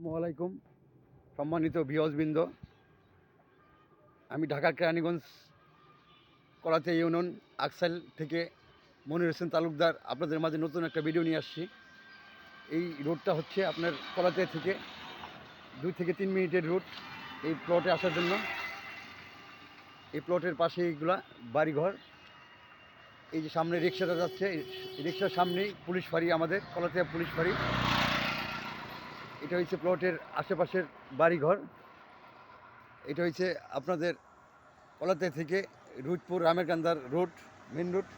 আসসালামু আলাইকুম। সম্মানিত বিহসবৃন্দ আমি ঢাকার কেরানীগঞ্জ কলাতে ইউনিয়ন আকসাইল থেকে মনির হোসেন তালুকদার আপনাদের মাঝে নতুন একটা ভিডিও নিয়ে আসছি। এই রোডটা হচ্ছে আপনার কলাতে থেকে দুই থেকে তিন মিনিটের রুট এই প্লটে আসার জন্য। এই প্লটের পাশে এইগুলা বাড়িঘর। এই যে সামনে রিক্সাটা যাচ্ছে রিক্সার সামনেই পুলিশ ফাঁড়ি, আমাদের কলাতিয়া পুলিশ ফাঁড়ি। এটা হচ্ছে প্লটের আশেপাশের বাড়িঘর। এটা হচ্ছে আপনাদের কলাতে থেকে রুটপুর রামেরকান্দার রোড মেন রোড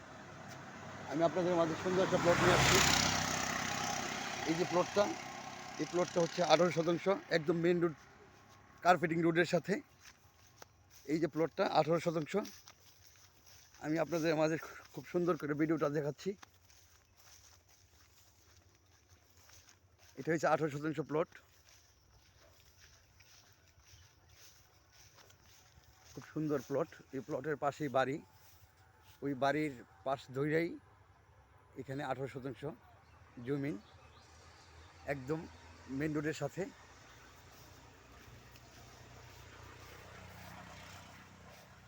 আমি আপনাদের মাঝে সুন্দর একটা প্লট নিয়ে আসছি। এই যে প্লটটা এই প্লটটা হচ্ছে আঠারো শতাংশ, একদম মেন রোড কার্পেটিং রোডের সাথে। এই যে প্লটটা আঠারো শতাংশ। আমি আপনাদের মাঝে খুব সুন্দর করে ভিডিওটা দেখাচ্ছি। এটা হচ্ছে আঠারো শতাংশ প্লট খুব সুন্দর প্লট এই প্লটের পাশেই বাড়ি। ওই বাড়ির পাশ ধরেই এখানে আঠারো শতাংশ জমিন। একদম মেন রোডের সাথে।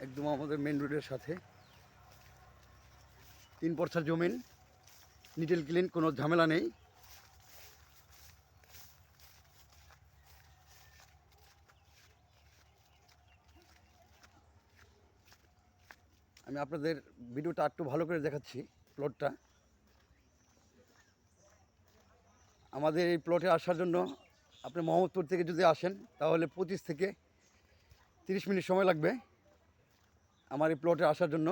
একদম আমাদের মেন রোডের সাথে। তিন পরছার জমিন। নিটেল ক্লিন কোনো ঝামেলা নেই। আমি আপনাদের ভিডিওটা একটু ভালো করে দেখাচ্ছি প্লটটা আমাদের এই প্লটে আসার জন্য আপনি মোহাম্মদপুর থেকে যদি আসেন, তাহলে পঁচিশ থেকে তিরিশ মিনিট সময় লাগবে আমার এই প্লটে আসার জন্য।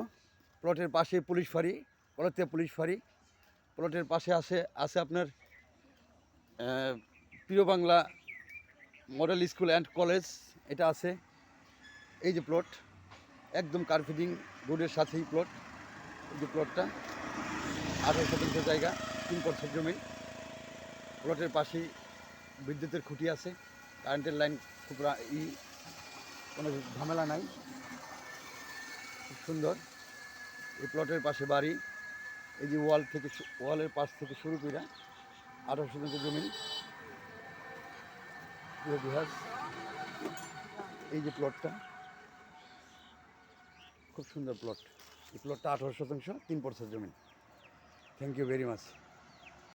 প্লটের পাশে পুলিশ ফাঁড়ি, কলাতিয়া পুলিশ ফাঁড়ি। প্লটের পাশে আসে, আছে আপনার প্রিয় Bangla model school and college এটা আছে। এই যে প্লট একদম কার্পেটিং রোডের সাথেই প্লট যে প্লটটা আঠারো শতাংশ জায়গা, তিন পরশের জমি। প্লটের পাশেই বিদ্যুতের খুঁটি আছে। কারেন্টের লাইন খুব ই, কোনো ঝামেলা নাই। খুব সুন্দর। এই প্লটের পাশে বাড়ি। এই যে ওয়াল থেকে ওয়ালের পাশ থেকে শুরু করে আঠারো শতাংশ জমি। এই যে প্লটটা খুব সুন্দর প্লট এই প্লটটা আঠারো শতাংশ তিন পরশের জমি। Thank you very much